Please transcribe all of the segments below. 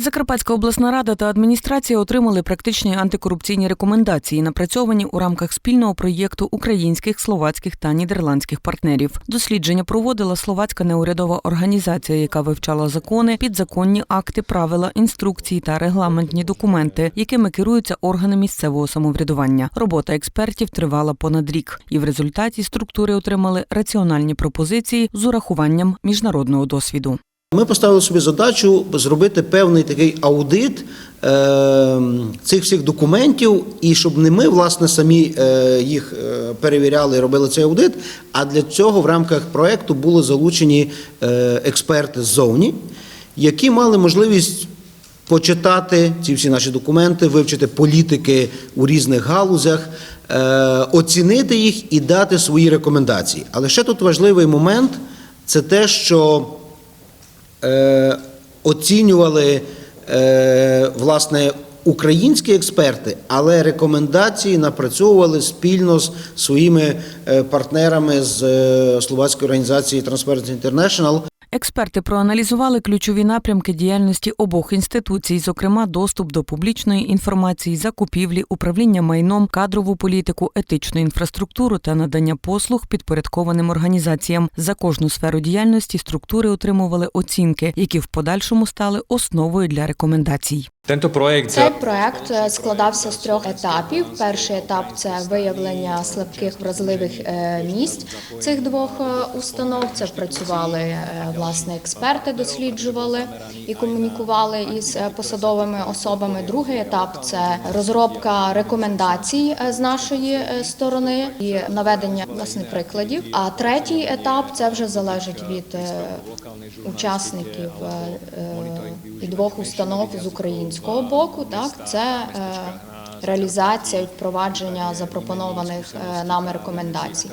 Закарпатська обласна рада та адміністрація отримали практичні антикорупційні рекомендації, напрацьовані у рамках спільного проєкту українських, словацьких та нідерландських партнерів. Дослідження проводила словацька неурядова організація, яка вивчала закони, підзаконні акти, правила, інструкції та регламентні документи, якими керуються органи місцевого самоврядування. Робота експертів тривала понад рік, і в результаті структури отримали раціональні пропозиції з урахуванням міжнародного досвіду. Ми поставили собі задачу зробити певний такий аудит е, цих всіх документів, і щоб не ми власне самі е, їх е, перевіряли і робили цей аудит. А для цього в рамках проекту були залучені е, експерти ззовні, які мали можливість почитати ці всі наші документи, вивчити політики у різних галузях, оцінити їх і дати свої рекомендації. Але ще тут важливий момент це те, що оцінювали е, власне українські експерти, але рекомендації напрацьовували спільно з своїми е, партнерами з е, словацької організації Transparency International. Експерти проаналізували ключові напрямки діяльності обох інституцій, зокрема доступ до публічної інформації, закупівлі, управління майном, кадрову політику, етичну інфраструктуру та надання послуг підпорядкованим організаціям. За кожну сферу діяльності структури отримували оцінки, які в подальшому стали основою для рекомендацій. Цей проект е, складався з трьох етапів. Перший етап це виявлення слабких вразливих е, місць цих двох е, установ. Це працювали власне експерти, досліджували і комунікували із посадовими особами. Другий етап це розробка рекомендацій з нашої сторони і наведення власне прикладів. А третій етап це вже залежить від учасників і двох установ з українського боку. Так це реалізація і впровадження запропонованих е, нами рекомендацій.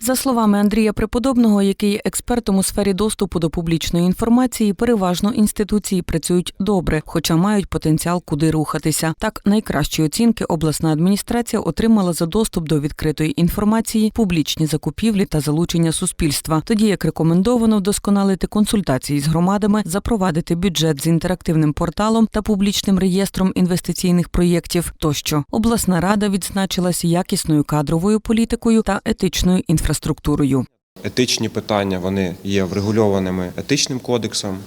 За словами Андрія Преподобного, який є експертом у сфері доступу до публічної інформації, переважно інституції працюють добре, хоча мають потенціал куди рухатися. Так, найкращі оцінки обласна адміністрація отримала за доступ до відкритої інформації, публічні закупівлі та залучення суспільства. Тоді як рекомендовано вдосконалити консультації з громадами, запровадити бюджет з інтерактивним порталом та публічним реєстром інвестиційних проєктів. Тощо обласна рада відзначилась якісною кадровою політикою та етичною інфраструктурою. етичні питання вони є врегульованими етичним кодексом.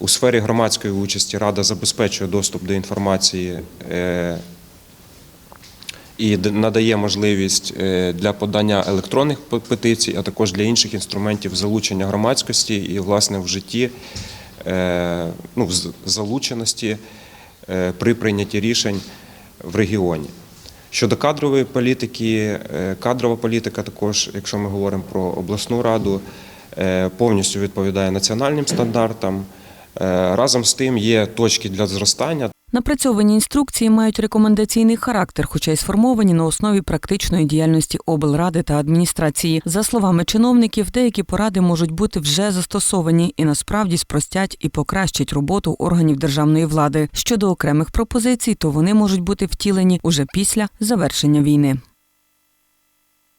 У сфері громадської участі Рада забезпечує доступ до інформації е, і надає можливість е, для подання електронних петицій, а також для інших інструментів залучення громадськості і, власне, в житті е, ну, залученості при прийнятті рішень в регіоні. Щодо кадрової політики, е, кадрова політика також, якщо ми говоримо про обласну раду, е, повністю відповідає національним стандартам. Е, Разом з тим є точки для зростання. Напрацьовані інструкції мають рекомендаційний характер, хоча й сформовані на основі практичної діяльності облради та адміністрації. За словами чиновників, деякі поради можуть бути вже застосовані і насправді спростять і покращать роботу органів державної влади. Щодо окремих пропозицій, то вони можуть бути втілені уже після завершення війни.